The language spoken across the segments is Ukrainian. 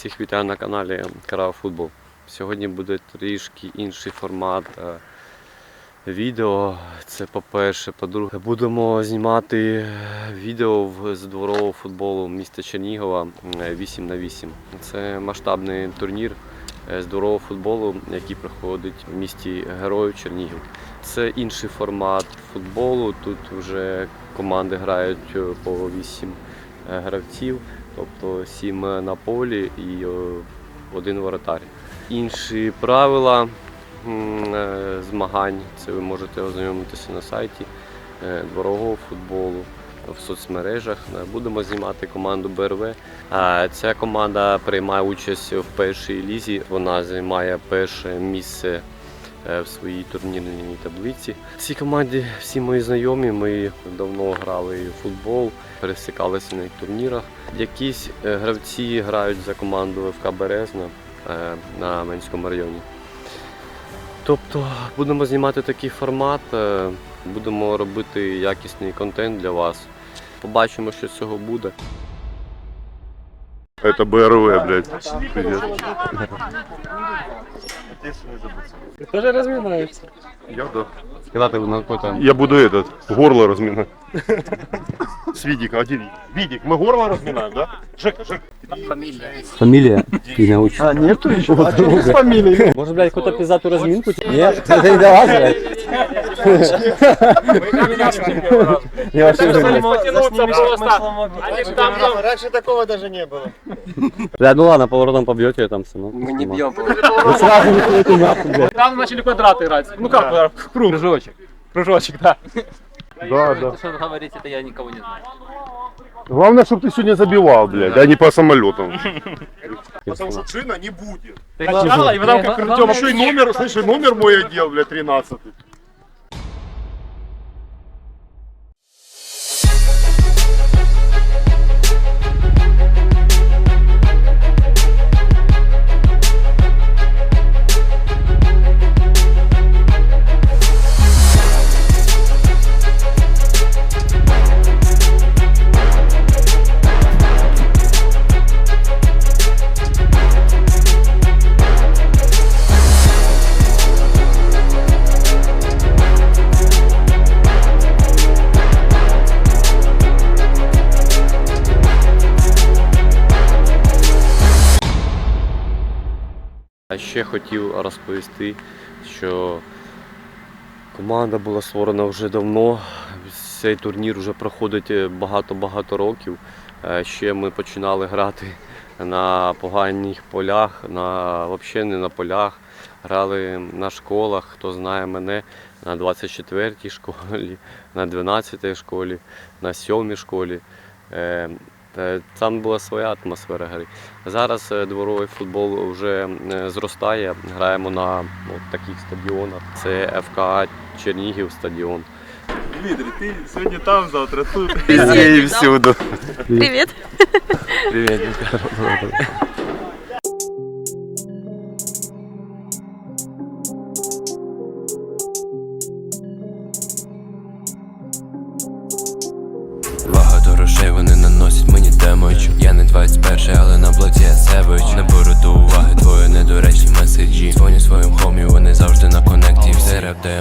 Всіх вітаю на каналі Карава Футбол. Сьогодні буде трішки інший формат е, відео. Це по-перше. По-друге, будемо знімати відео з дворового футболу міста Чернігова е, 8 на 8 Це масштабний турнір е, з дворового футболу, який проходить в місті Героїв Чернігів. Це інший формат футболу. Тут вже команди грають е, по 8 е, гравців тобто сім на полі і е, один воротар. Інші правила е, змагань це ви можете ознайомитися на сайті е, дворового футболу. В соцмережах Е, будемо знімати команду БРВ. Е, Ця команда приймає участь в першій лізі. Вона займає перше місце е, в своїй турнірній таблиці. Ці команді всі мої знайомі. Ми давно грали в футбол, пересікалися на турнірах. Якісь е, гравці грають за команду ФК Березна е, на Менському районі. Тобто будемо знімати такий формат, е, будемо робити якісний контент для вас. Побачимо, що з цього буде. Это БРВ, блядь. Привет. Ты тоже разминаешься? Я да. Когда ты на какой-то... Я буду этот, горло разминать. С Видика, один. Видик, мы горло разминаем, да? Жека, Жека. Фамилия и научишь. А, нету еще? А что с фамилией? Может, блядь, какую-то пиздатую разминку? Нет, это не для вас, блядь. Я вообще уже, блядь. Раньше такого даже не было. Блядь, ну ладно, поворотом побьете там все. Мы не бьем. Вы сразу не нахуй, блядь. Там начали квадраты играть. Ну как? Круг. Кружочек. Кружочек, да. Да, да. Что вы говорите, это я никого не знаю. Главное, чтобы ты сегодня забивал, блядь, а не по самолетам. Потому что джина не будет. Ты начала, и потом как Артем Слушай, номер, слушай, номер мой отдел, блядь, 13. Ще хотів розповісти, що команда була створена вже давно. Цей турнір вже проходить е, багато-багато років. Е, Ще ми починали грати на поганих полях, на, взагалі не на полях. Грали на школах, хто знає мене, на 24-й школі, на 12-й школі, на 7-й школі. Е, та Там була своя атмосфера гри. Зараз е, дворовий футбол вже е, зростає. Граємо на от таких стадіонах. Це ФК Чернігів стадіон. Дмитрий, ти сьогодні там, завтра тут. Везде і всюди. Привет. Привіт.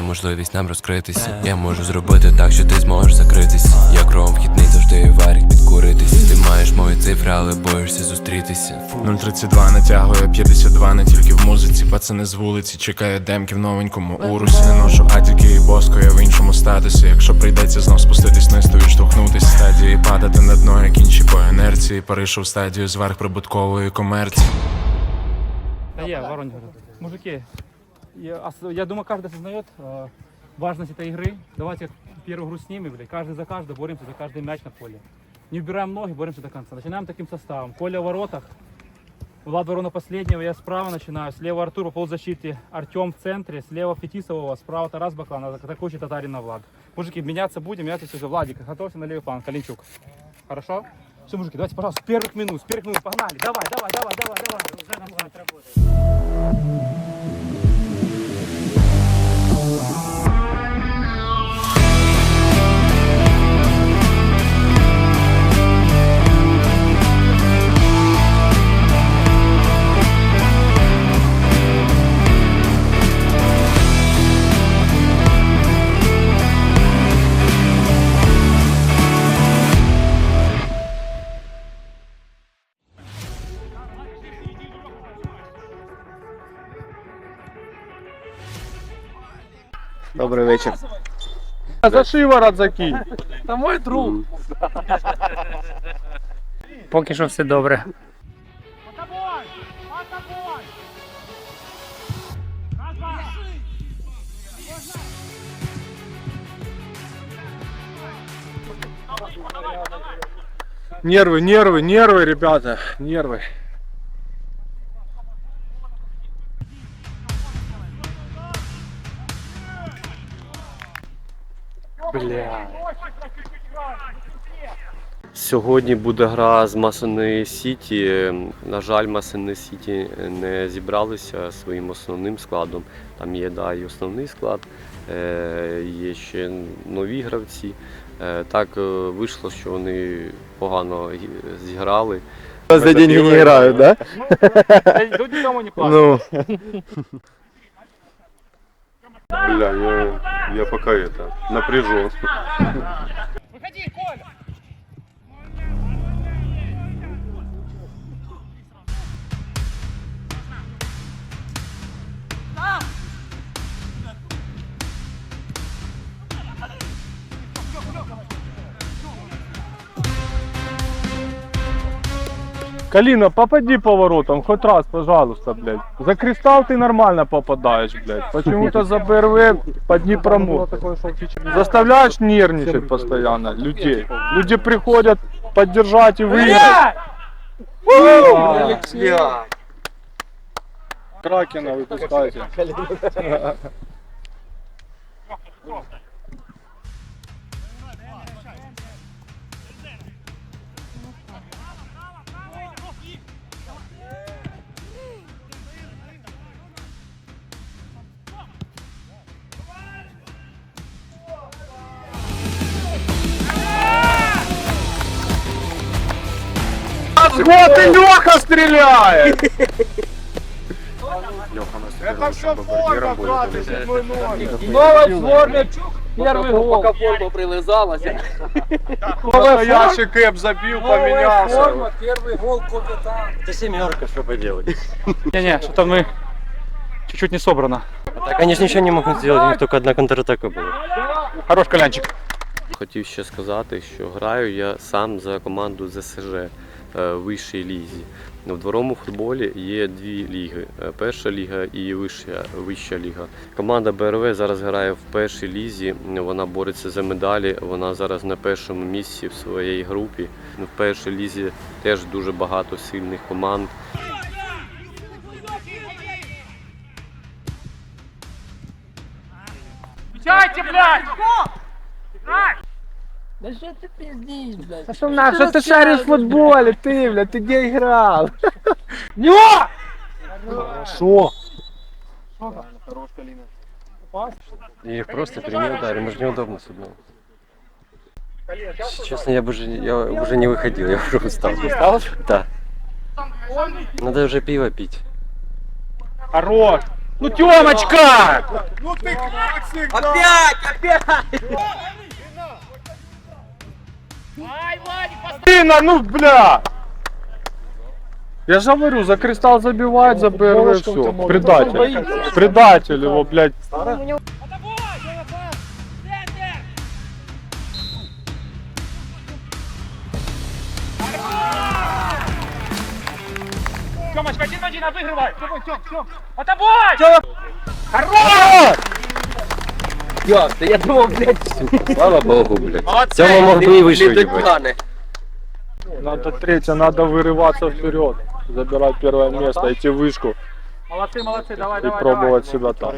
можливість нам розкритися Я можу зробити так, що ти зможеш закритись Я кров вхідний завжди варік підкуритись Ти маєш мої цифри, але боїшся зустрітися 032 натягує 52 не тільки в музиці, пацани з вулиці чекає демки в новенькому урусі Не ношу атіки і боско, я в іншому статусі. Якщо прийдеться знов спуститись вниз, то відштовхнутись з стадії, падати на дно, як інші по інерції. Перейшов стадію зверх прибуткової комерції. Да я, Воронеж. говорю. Мужики, я, я думаю, каждый осознает э, важность этой игры. Давайте первую игру снимем, блядь. Каждый за каждого, боремся за каждый мяч на поле. Не убираем ноги, боремся до конца. Начинаем таким составом. Коля в воротах, Влад Ворона последнего, я справа начинаю. Слева Артур по полузащите, Артем в центре, слева Фетисового, справа Тарас Баклан, атакующий Татарина Влад. Мужики, меняться будем, меняться уже. Владик, готовься на левый фланг, Калинчук. Хорошо? Все, мужики, давайте, пожалуйста, с первых минут, с первых минут, погнали. Давай, давай, давай, давай, давай. Уже нормально Добрий вечір. За шиворот закинь. Та мой друг. Поки що все добре. Нервы, нервы, нервы, ребята, нервы. Бля. Сьогодні буде гра з Масони Сіті. На жаль, Масони Сіті не зібралися своїм основним складом. Там є да, і основний склад, е, є ще нові гравці. Е, Так е, вийшло, що вони погано зіграли. За деньги не грають, да? Тут нікому не платить. Бля, я, я пока это напряжен. Калина, попади поворотом, хоть раз, пожалуйста, блядь. За кристалл ты нормально попадаешь, блядь. Почему-то за БРВ под Днепром. Заставляешь нервничать постоянно людей. Люди приходят поддержать и выиграть. А. Кракена выпускайте. Вот и Леха стреляет! Это все форма, брат, седьмой номер. Новая форма, первый гол. Пока форма прилизалася. Настоящий кэп забил, поменялся. первый гол капитан. Это семерка, что поделать. Не-не, что-то мы чуть-чуть не собрано. Так они же ничего не могут сделать, у них только одна контратака была. Хорош колянчик. Хотів ще сказати, що граю я сам за команду ЗСЖ е, в вищій лізі. В дворовому футболі є дві ліги: Е, перша ліга і вища, вища ліга. Команда БРВ зараз грає в першій лізі. Вона бореться за медалі. Вона зараз на першому місці в своїй групі. В першій лізі теж дуже багато сильних команд. Чайте, блядь! На, что ты шаришь в футболе, ты, блядь, ты где играл? Что? Я их просто при ней ударил, мы же неудобно с одного. Честно, я бы уже, я уже не выходил, я уже устал. Устал? Да. Надо уже пиво пить. Хорош! Ну, Тёмочка! Сына, ну, бля! Я же говорю, за кристалл забивает, за БРВ все. Предатель. Предатель его, блядь. Тёмочка, один в один, обыгрывай! Тём, Тём, Тём! Отобой! Слава богу, блядь. Тёма мог бы и выше ебать. Надо третье, надо вырываться вперед. Забирать первое место, идти в вышку Молодцы, молодцы, давай, и давай, пробовать себя там.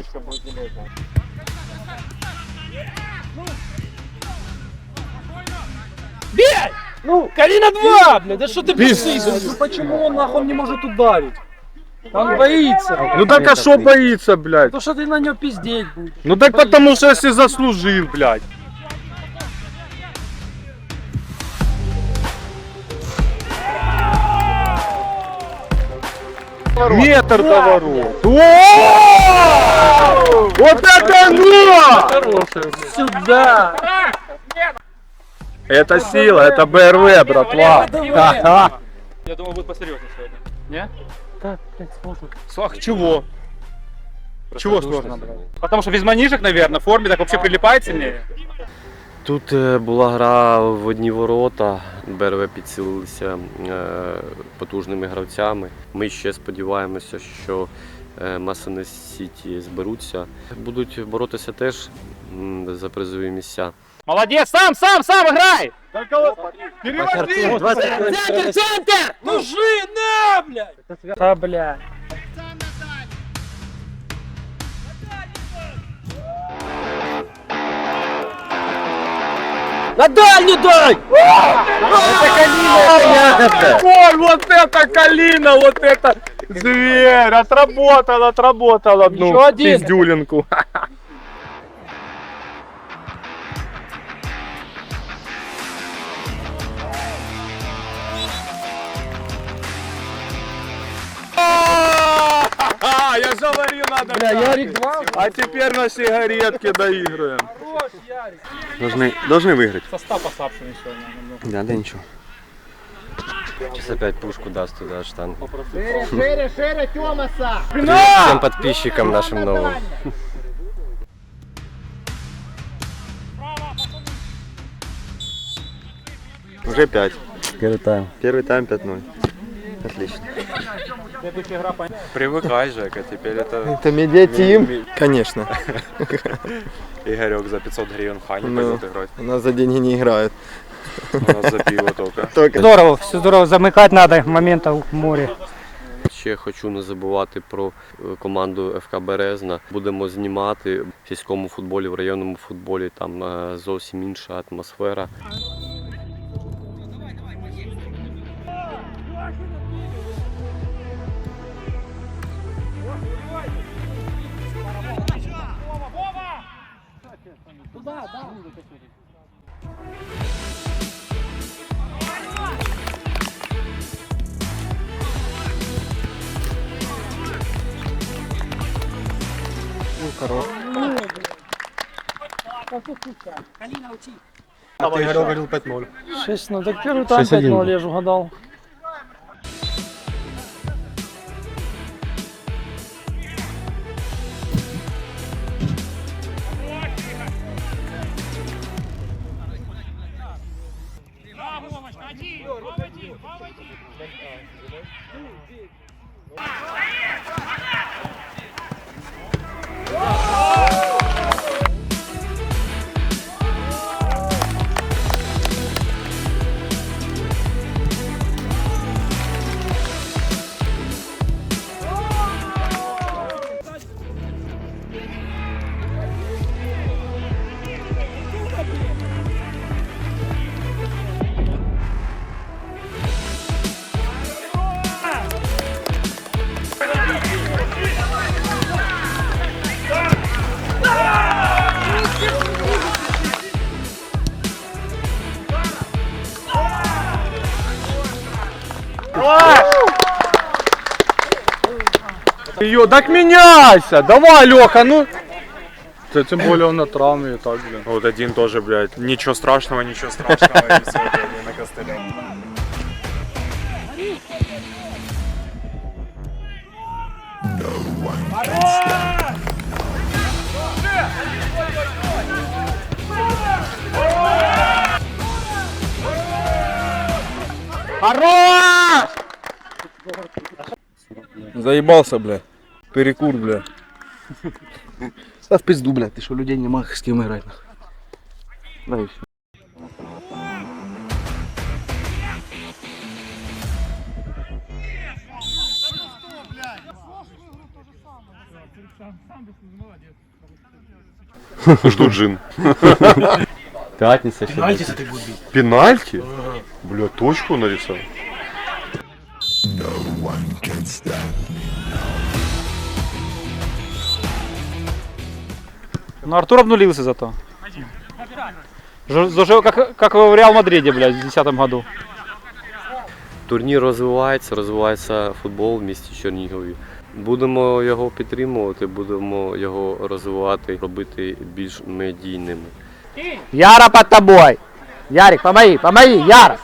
Ну, Карина 2, блядь, да что ты пишешь? Ну почему он нахуй не может ударить? Он боится. Ну так а что боится, блядь? То что ты на него пиздеть будешь. Ну так потому что если заслужил, блядь. Метр до ворот. Вот это ну! Сюда! Это сила, это БРВ, братва. Я думал, будет посерьезнее сегодня. Не? Ах, чего? Чего сложно? Потому что без манишек, наверное, в форме так вообще прилипает сильнее. Тут е, була гра в одні ворота. БРВ підсилилися е, потужними гравцями. Ми ще сподіваємося, що е, Масони Сіті зберуться. Будуть боротися теж м, за призові місця. Молодец, сам, сам, сам играй! Переводи! Центр, центр! Нужи, на, блядь! А, блядь. На дальний, дай! Это калина! Ой, вот это калина, вот это зверь! Отработал, отработал одну пиздюлинку. А, я же говорил, надо. Бля, Ярик 2. А теперь на сигаретке доигрываем. Должны, должны выиграть. Состав сегодня. немного. Да, да ничего. Сейчас опять пушку даст туда штангу. На! Всем подписчикам нашим новым. Уже 5. Первый тайм. Первый тайм 5-0. Отлично. Привыкай, Жека, теперь это Это медиатим. Конечно. Игорек за 500 гривен в Хане Ну. пойдет играть. У нас за деньги не играют. У нас за пиво только. Только. Здорово, все здорово, замыкать надо моментов в море. Ще хочу не забувати про е, команду ФК Березна. Будемо знімати в сільському футболі, в районному футболі. Там е, зовсім інша атмосфера. А ты говорил 5-0. 6, ну так первый тайм 5-0, я же угадал. Ее, так меняйся! Давай, Леха, ну! Да, тем более он на травме и так, блин. Вот один тоже, блядь, ничего страшного, ничего страшного, и все, блядь, на костыле. Заебался, бля. Перекур, бля. Та в пизду, бля, Ты что, людей нема з ким грати. Дай все. Что джин? Пятница Пенальти ты будешь бить. Пенальти? Бля, точку нарисовал. No one can stop me. Ну Артур обнулился зато. Зажил как, как в Реал Мадриде, блядь, в 2010 году. Турнір розвивається, розвивається футбол в місті Чернігові. Будемо його підтримувати, будемо його розвивати, робити більш медійними. Яра под тобой! Ярик, помоги, помоги, Яра!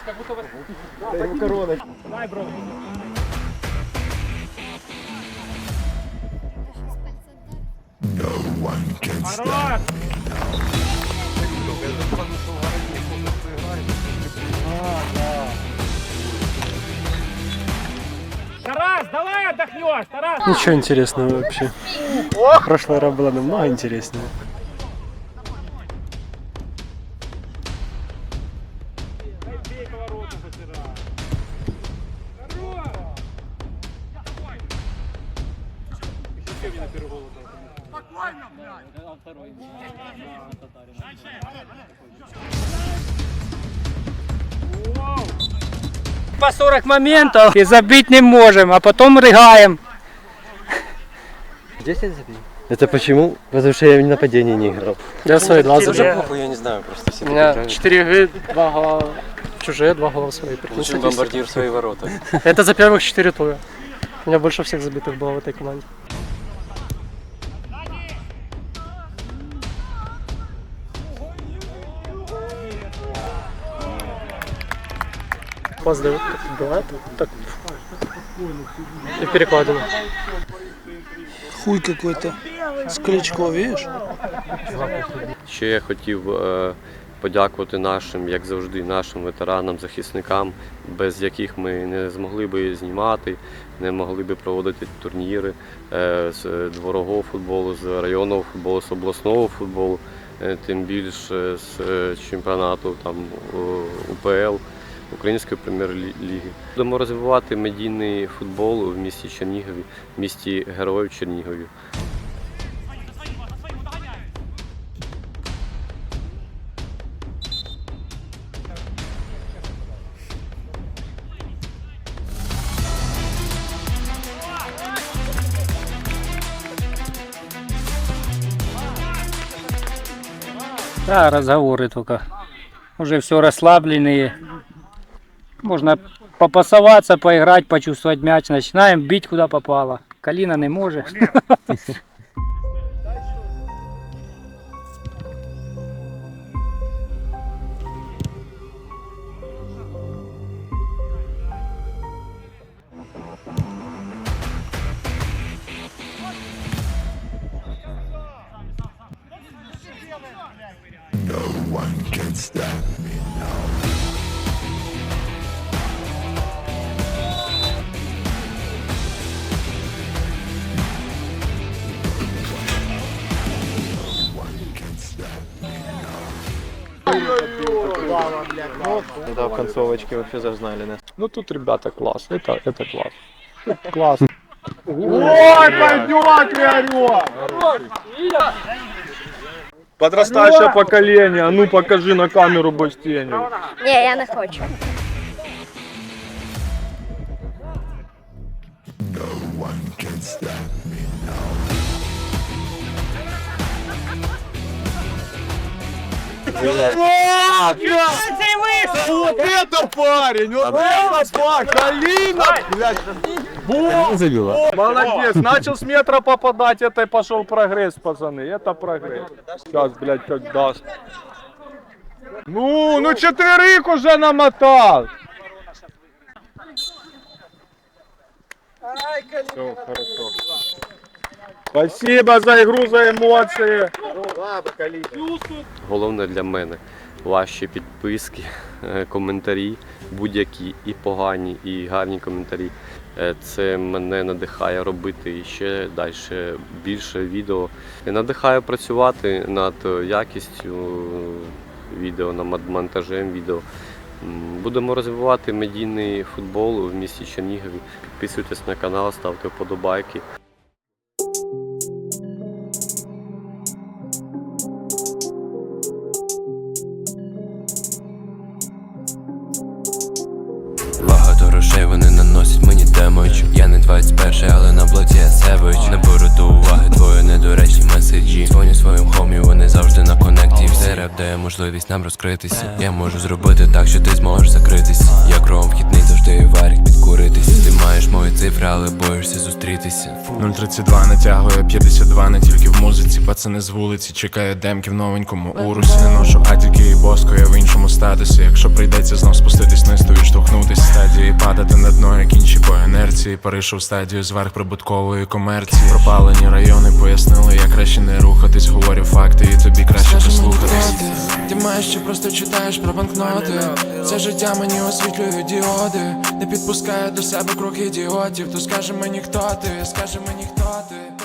No one can stand. Ничего интересного вообще. Прошлый раз было намного интереснее. 40 моментов и забить не можем, а потом рыгаем. Здесь я забил? Это почему? Потому что я в нападении не играл. Я свои два Уже забил. похуй, я не знаю, просто все У меня 4 игры, 2 гола чужие, 2 гола свои. Прикинь, Лучший статистика. бомбардир в свои ворота. Это за первых 4 тура. У меня больше всех забитых было в этой команде. Так бывает, так. И перекладина. Хуй какой-то. С Кличко, видишь? Ще я хотів е, подякувати нашим, як завжди, нашим ветеранам, захисникам, без яких ми не змогли би знімати, не могли би проводити турніри е, з дворового футболу, з районного футболу, з обласного футболу, е, тим більше з е, чемпіонату там УПЛ. Української прем'єр-ліги. Будемо розвивати медійний футбол в місті Чернігові, в місті Героїв Чернігові. Да, разговоры только. Уже все расслабленные. Можно попасоваться, поиграть, почувствовать мяч. Начинаем бить куда попало. Калина не может. Да, в концовочке вообще зажнали нас. Ну тут ребята класс, это, это класс. Класс. Ой, пойдет, орёт! Подрастающее поколение, а ну покажи на камеру Бастению. Ні, я не хочу. Вот это парень, вот это парень, Калина, блядь. Во! Молодец, начал с метра попадать, это и пошел прогресс, пацаны, это прогресс. Сейчас, блядь, как даст. Ну, ну четверых уже намотал. Все, хорошо. Спасибо за игру, за эмоции. Головне для мене ваші підписки, е, коментарі, будь-які і погані, і гарні коментарі. Е, Це мене надихає робити ще далі більше відео. Надихає працювати над якістю відео, над монтажем відео. Будемо розвивати медійний футбол в місті Чернігові. Підписуйтесь на канал, ставте вподобайки. Можливість нам розкритись. Я можу зробити так, що ти зможеш закритись Я ром вхідний ти варік підкуритись. Ти маєш мої цифри, але боїшся зустрітися. 032 натягує 52, не тільки в музиці, пацани з вулиці, чекає демки в новенькому урусі. Не ношу атіки і боско, я в іншому статусі. Якщо прийдеться знов спуститись низту і штовхнутись стадії падати на дно, як інші по інерції. Перейшов стадію зверх прибуткової комерції. Пропалені райони пояснили, як краще не рухатись, говорю факти, і тобі краще прислухатись. ти маєш, що просто читаєш про банкноти. Це життя мені освітлюють діоди. Не підпускає до себе крок ідіотів, то скаже мені, хто ти, скаже мені, хто ти.